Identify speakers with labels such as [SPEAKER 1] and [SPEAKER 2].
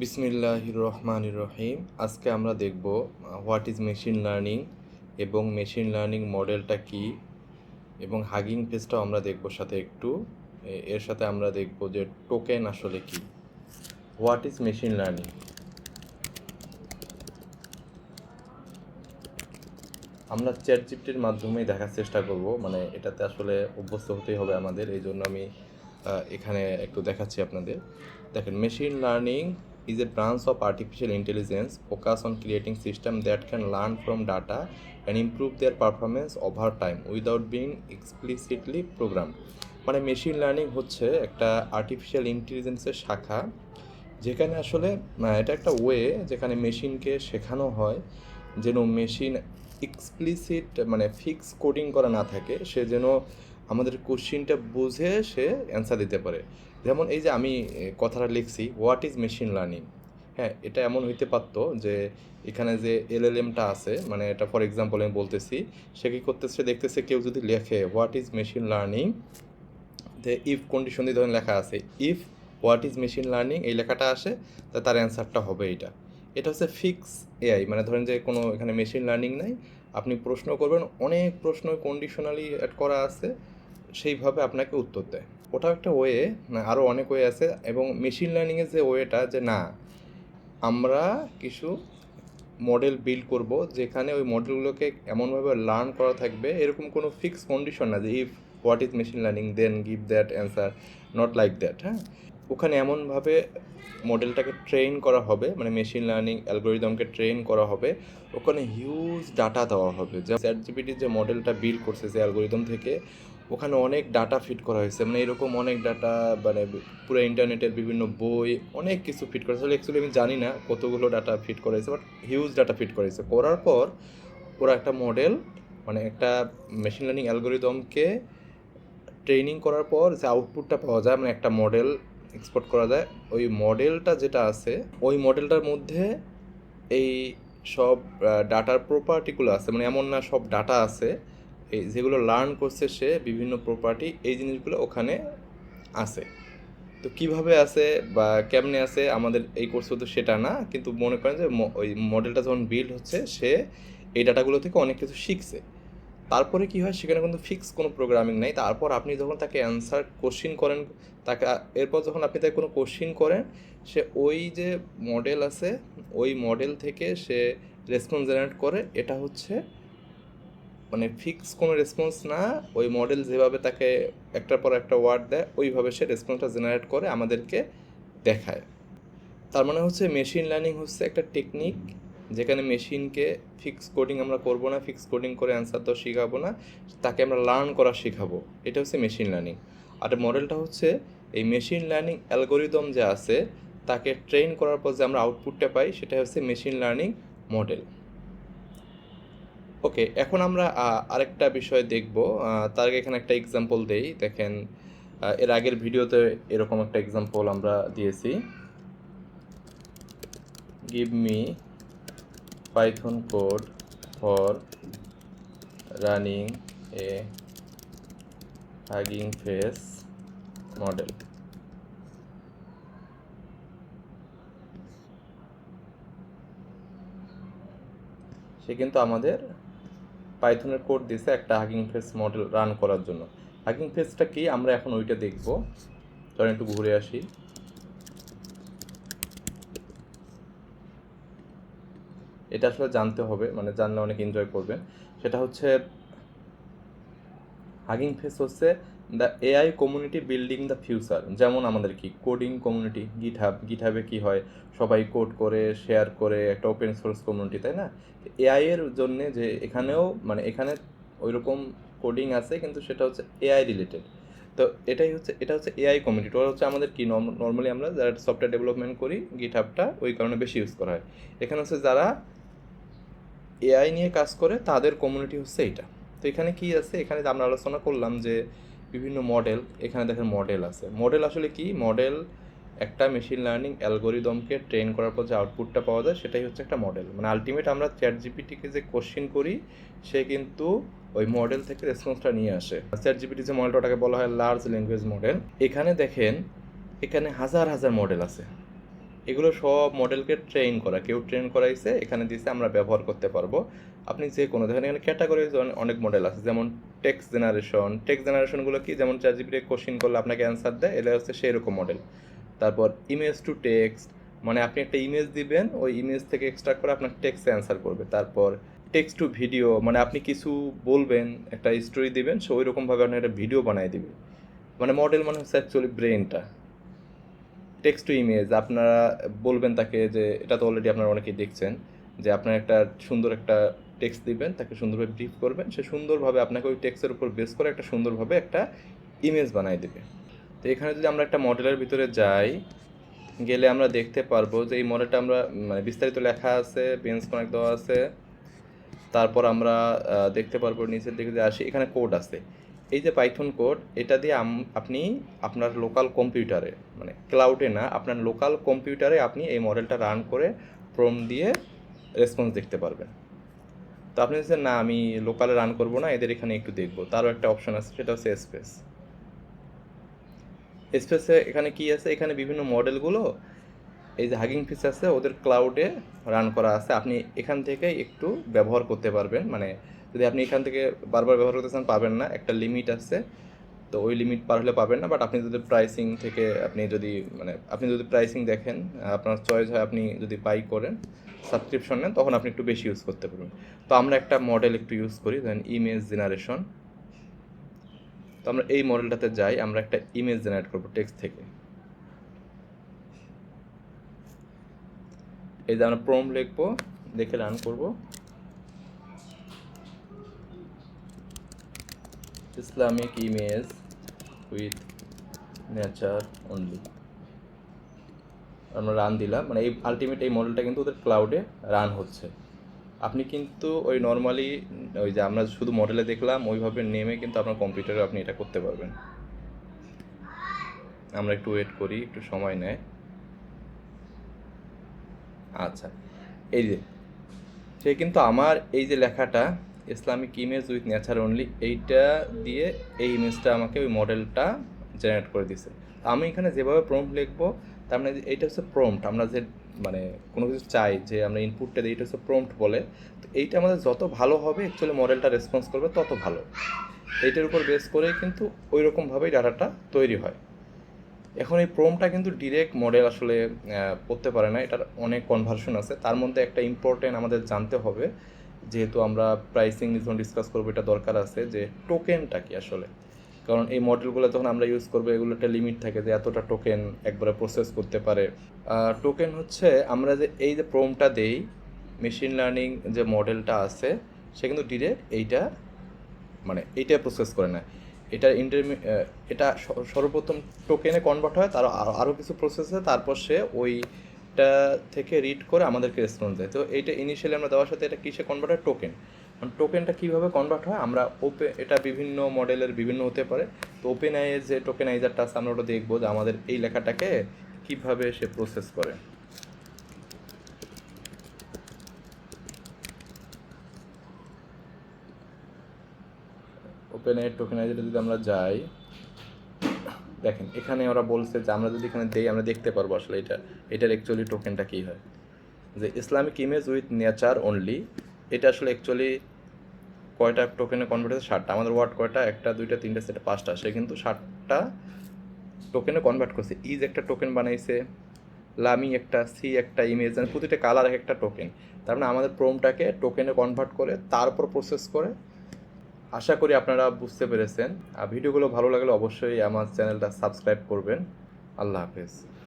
[SPEAKER 1] বিসমিল্লাহ রহমান রহিম আজকে আমরা দেখব হোয়াট ইজ মেশিন লার্নিং এবং মেশিন লার্নিং মডেলটা কি এবং হাগিং ফেসটাও আমরা দেখব সাথে একটু। এর সাথে আমরা দেখব যে টোকেন আসলে কি। হোয়াট ইজ মেশিন লার্নিং আমরা চ্যাট জিপিটির মাধ্যমেই দেখার চেষ্টা করব মানে এটাতে আসলে অভ্যস্ত হতেই হবে আমাদের এই জন্য আমি এখানে একটু দেখাচ্ছি আপনাদের। দেখেন machine learning is a branch of artificial intelligence focus on creating system that can learn from data and improve their performance over time without being explicitly program মানে মেশিন লার্নিং হচ্ছে একটা আর্টিফিশিয়াল ইন্টেলিজেন্সের শাখা যেখানে আসলে এটা একটা ওয়ে যেখানে মেশিনকে শেখানো হয় যেন মেশিন এক্সপ্লিসিট মানে ফিক্স কোডিং করা না থাকে, সে যেন আমাদের কোশ্চিনটা বুঝে সে অ্যান্সার দিতে পারে। যেমন এই যে আমি কথাটা লিখছি হোয়াট ইজ মেশিন লার্নিং হ্যাঁ এটা এমন হইতে পারতো যে এখানে যে এলএলএমটা আছে মানে এটা ফর এক্সাম্পল আমি বলতেছি, সে কী করতেছে, দেখতেছে কেউ যদি লেখে হোয়াট ইজ মেশিন লার্নিং যে ইফ কন্ডিশন দিয়ে ধরেন লেখা আছে if what is machine learning এই লেখাটা আসে, তা তার অ্যান্সারটা হবে এটা এটা হচ্ছে ফিক্স এআই মানে ধরেন যে কোনো এখানে মেশিন লার্নিং নাই। আপনি প্রশ্ন করবেন, অনেক প্রশ্ন কন্ডিশনালি অ্যাড করা আছে। সেইভাবে আপনাকে উত্তর দেয়। ওটাও একটা ওয়ে আরও অনেক ওয়ে আছে এবং মেশিন লার্নিংয়ের যে ওয়েটা যে না, আমরা কিছু মডেল বিল্ড করব যেখানে ওই মডেলগুলোকে এমনভাবে লার্ন করা থাকবে, এরকম কোনো ফিক্স কন্ডিশন না যে if what is machine learning then give that answer not like that হ্যাঁ? ওখানে এমনভাবে মডেলটাকে ট্রেন করা হবে মানে মেশিন লার্নিং অ্যালগোরিদমকে ট্রেন করা হবে, ওখানে হিউজ ডাটা দেওয়া হবে। যে চ্যাট জিপিটির যে মডেলটা বিল্ড করছে, যে অ্যালগোরিদম থেকে ওখানে অনেক ডাটা ফিট করা হয়েছে। মানে এরকম অনেক ডাটা মানে পুরো ইন্টারনেটের বিভিন্ন বই, অনেক কিছু ফিট করা হয়েছে। অ্যাকচুয়ালি আমি জানি না কতগুলো ডাটা ফিট করা হয়েছে বাট হিউজ ডাটা ফিট করা হয়েছে। করার পর ওরা একটা মডেল মানে একটা মেশিন লার্নিং অ্যালগোরিদমকে ট্রেনিং করার পর যে আউটপুটটা পাওয়া যায় মানে একটা মডেল এক্সপোর্ট করা যায়, ওই মডেলটা যেটা আছে, ওই মডেলটার মধ্যে এই সব ডাটার প্রপার্টিগুলো আছে। মানে এমন না সব ডাটা আছে এই যেগুলো লার্ন করছে সে বিভিন্ন প্রপার্টি এই জিনিসগুলো ওখানে আছে। তো কীভাবে আছে বা কেমনে আছে আমাদের এই কোর্সে তো সেটা না, কিন্তু মনে করেন যে ওই মডেলটা যখন বিল্ড হচ্ছে, সে এই ডাটাগুলো থেকে অনেক কিছু শিখছে। তারপরে কি হয়, সেখানে কিন্তু ফিক্স কোনো প্রোগ্রামিং নাই। তারপর আপনি যখন তাকে অ্যান্সার কোশ্চিন করেন, তাকে এরপর যখন আপনি তাকে কোনো কোশ্চিন করেন, সে ওই যে মডেল আছে, ওই মডেল থেকে সে রেসপন্স জেনারেট করে, এটা হচ্ছে মানে ফিক্স কোনো রেসপন্স না, ওই মডেল যেভাবে তাকে একটার পর একটা ওয়ার্ড দেয়, ওইভাবে সে রেসপন্সটা জেনারেট করে আমাদেরকে দেখায়। তার মানে হচ্ছে মেশিন লার্নিং হচ্ছে একটা টেকনিক যেখানে মেশিনকে ফিক্স কোডিং আমরা করব না ফিক্স কোডিং করে অ্যান্সার তো শেখাবো না, তাকে আমরা লার্ন করা শেখাবো। এটা হচ্ছে মেশিন লার্নিং আর মডেলটা হচ্ছে এই মেশিন লার্নিং অ্যালগোরিদম যে আছে, তাকে ট্রেন করার পর যে আমরা আউটপুটটা পাই, সেটা হচ্ছে মেশিন লার্নিং মডেল ওকে এখন আমরা আরেকটা বিষয় দেখব। তার আগে এখানে একটা এক্সাম্পল দেই। দেখেন এর আগের ভিডিওতে এরকম একটা এক্সাম্পল আমরা দিয়েছি। Give me Python code for running a hugging face model সে কিন্তু আমাদের পাইথনের কোড দিয়েছে একটা হাগিং ফেস মডেল রান করার জন্য। হাগিং ফেসটা কি? আমরা এখন ওইটা দেখব। ধরেন একটু ঘুরে আসি। এটা আসলে জানতে হবে মানে জানলে অনেক এনজয় করবেন। সেটা হচ্ছে হাগিং ফেস হচ্ছে the AI community building the future যেমন আমাদের কি কোডিং কমিউনিটি গিট হাব গিট হাবে কী হয়? সবাই কোড করে শেয়ার করে, একটা ওপেন সোর্স কমিউনিটি তাই না? এআই এর জন্যে যে এখানেও মানে এখানে ওইরকম কোডিং আছে, কিন্তু সেটা হচ্ছে এআই রিলেটেড তো এটাই হচ্ছে, এটা হচ্ছে এআই কমিউনিটি ওরা হচ্ছে আমাদের কি নর্মালি আমরা যারা সফটওয়্যার ডেভেলপমেন্ট করি গিট হাবটা ওই কারণে বেশি ইউজ করা হয়। এখানে হচ্ছে যারা এআই নিয়ে কাজ করে, তাদের কমিউনিটি হচ্ছে এইটা। তো এখানে কি আছে? এখানে আমরা আলোচনা করলাম যে বিভিন্ন মডেল এখানে দেখেন মডেল আছে। মডেল আসলে কি? মডেল একটা মেশিন লার্নিং অ্যালগোরিদমকে ট্রেন করার পর যে আউটপুটটা পাওয়া যায়, সেটাই হচ্ছে একটা মডেল মানে আলটিমেট আমরা চ্যাট জিপিটিকে যে কোশ্চিন করি, সে কিন্তু ওই মডেল থেকে রেসপন্সটা নিয়ে আসে। চ্যাট জিপিটি যে মডেলটা ওটাকে বলা হয় লার্জ ল্যাঙ্গুয়েজ মডেল এখানে দেখেন, এখানে হাজার হাজার মডেল আছে। এগুলো সব মডেলকে ট্রেন করা, কেউ ট্রেন করাইছে, এখানে দিয়েছে, আমরা ব্যবহার করতে পারব। আপনি যে কোনো দেখেন এখানে ক্যাটাগরি অনেক মডেল আছে। যেমন টেক্সট জেনারেশন টেক্সট জেনারেশনগুলো কি? যেমন চার জিবিতে কোশ্চিন করলে আপনাকে অ্যান্সার দেয় এটা হচ্ছে সেই রকম মডেল তারপর ইমেজ টু টেক্সট মানে আপনি একটা ইমেজ দিবেন, ওই ইমেজ থেকে এক্সট্রাক্ট করে আপনার টেক্সট অ্যান্সার করবে। তারপর টেক্সট টু ভিডিও মানে আপনি কিছু বলবেন, একটা স্টোরি দিবেন, সে ওই রকমভাবে আপনি একটা ভিডিও বানিয়ে দিবে মানে মডেল মানে হচ্ছে অ্যাকচুয়ালি ব্রেনটা টেক্সট টু ইমেজ আপনারা বলবেন তাকে যে, এটা তো অলরেডি আপনারা অনেকেই দেখছেন, যে আপনার একটা সুন্দর একটা টেক্সট দিবেন, তাকে সুন্দরভাবে ব্রিফ করবেন। সে সুন্দরভাবে আপনাকে ওই টেক্সটের উপর বেস করে একটা সুন্দরভাবে একটা ইমেজ বানিয়ে দেবে। তো এখানে যদি আমরা একটা মডেলের ভিতরে যাই, গেলে আমরা দেখতে পারব যে এই মডেলটা আমরা মানে বিস্তারিত লেখা আছে বেঞ্চ কানেক্ট দেওয়া আছে। তারপর আমরা দেখতে পারব নিচের দিকে যে আসি, এখানে কোড আছে। এই যে পাইথন কোড এটা দিয়ে আপনি আপনার লোকাল কম্পিউটারে মানে ক্লাউডে না, আপনার লোকাল কম্পিউটারে আপনি এই মডেলটা রান করে প্রম দিয়ে রেসপন্স দেখতে পারবেন। আপনি বলছেন, না, আমি লোকালে রান করব না, এদের এখানে একটু দেখব। তারও একটা অপশন আছে, সেটা হচ্ছে স্পেস স্পেসে এখানে কি আছে? এখানে বিভিন্ন মডেলগুলো এই যে হাগিং ফিস আছে, ওদের ক্লাউডে রান করা আছে। আপনি এখান থেকে একটু ব্যবহার করতে পারবেন। মানে যদি আপনি এখান থেকে বারবার ব্যবহার করতে চান, পাবেন না। একটা লিমিট আছে। তো ওই লিমিট পার হলে পাবেন না বাট আপনি যদি প্রাইসিং থেকে আপনি যদি মানে আপনি যদি প্রাইসিং দেখেন আপনার চয়েস হয় আপনি যদি বাই করেন সাবস্ক্রিপশন নেন, তখন আপনি একটু বেশি ইউজ করতে পারবেন। তো আমরা একটা মডেল একটু ইউজ করি দেন ইমেজ জেনারেশন তো আমরা এই মডেলটাতে যাই, আমরা একটা ইমেজ জেনারেট করব টেক্সট থেকে। এই যে আমরা প্রম লিখব, দেখে রান করব। Islamic image with nature only আমরা রান দিলাম। মানে এই আলটিমেট এই মডেলটা কিন্তু ওদের ক্লাউডে রান হচ্ছে। আপনি কিন্তু ওই নর্মালি ওই যে আমরা শুধু মডেলে দেখলাম, ওইভাবে নেমে কিন্তু আপনার কম্পিউটারে আপনি এটা করতে পারবেন। আমরা একটু ওয়েট করি, একটু সময় নেয়। আচ্ছা এই যে, সে কিন্তু আমার এই যে লেখাটা Islamic image with nature only এইটা দিয়ে এই ইমেজটা আমাকে ওই মডেলটা জেনারেট করে দিছে। আমি এখানে যেভাবে প্রম্পট লিখব, তার মানে এইটা হচ্ছে প্রম্পট আমরা যে মানে কোনো কিছু চাই, যে আমরা ইনপুটটা দিই, এটা হচ্ছে প্রম্পট বলে, তো এইটা আমাদের যত ভালো হবে অ্যাকচুয়ালি মডেলটা রেসপন্স করবে তত ভালো। এইটার উপর বেস করে কিন্তু ওই রকমভাবেই ডাটাটা তৈরি হয়। এখন এই প্রোমটা কিন্তু ডিরেক্ট মডেল আসলে করতে পারে না, এটার অনেক কনভার্সন আছে। তার মধ্যে একটা ইম্পর্টেন্ট আমাদের জানতে হবে যেহেতু আমরা প্রাইসিং যখন ডিসকাস করব, এটা দরকার আছে যে টোকেনটা কি আসলে? কারণ এই মডেলগুলো যখন আমরা ইউজ করব, এগুলো একটা লিমিট থাকে যে এতটা টোকেন একবারে প্রসেস করতে পারে। টোকেন হচ্ছে আমরা যে এই যে প্রোমটা দেই মেশিন লার্নিং যে মডেলটা আছে, সে কিন্তু ডিরেক্ট এইটা মানে এইটা প্রসেস করে না এটা ইন্টারমি এটা সর্বপ্রথম টোকেনে কনভার্ট হয় তার আরও কিছু প্রসেস তারপর সে ওইটা থেকে রিড করে আমাদেরকে রেসপন্স দেয়। তো এইটা ইনিশিয়ালি আমরা দেওয়ার সাথে এটা কিসে কনভার্ট হয়? টোকেন টোকেনটা কীভাবে কনভার্ট হয়? আমরা ওপে এটা বিভিন্ন মডেলের বিভিন্ন হতে পারে। তো ওপেন আইয়ে যে টোকেনাইজারটা আছে, আমরা ওটা দেখব যে আমাদের এই লেখাটাকে কীভাবে সে প্রসেস করে। ওপেন এর টোকেনাইজারে যদি আমরা যাই দেখেন, এখানে ওরা বলছে যে আমরা যদি এখানে দেই, আমরা দেখতে পারব আসলে এটা, এটার অ্যাকচুয়ালি টোকেনটা কী হয়। যে Islamic image with nature only এটা আসলে অ্যাকচুয়ালি কয়টা টোকেনে কনভার্ট হয়েছে? ষাটটা আমাদের ওয়ার্ড কয়টা? একটা, দুইটা, তিনটা সেটা পাঁচটা। সে কিন্তু ষাটটা টোকেনে কনভার্ট করছে। ইজ একটা টোকেন বানাইছে, লামি একটা সি একটা ইমেজ মানে প্রতিটা কালার এক একটা টোকেন তার মানে আমাদের প্রোমটাকে টোকেনে কনভার্ট করে, তারপর প্রসেস করে আশা করি আপনারা বুঝতে পেরেছেন। আর ভিডিওগুলো ভালো লাগলে অবশ্যই আমার চ্যানেলটা সাবস্ক্রাইব করবেন। আল্লাহ হাফেজ।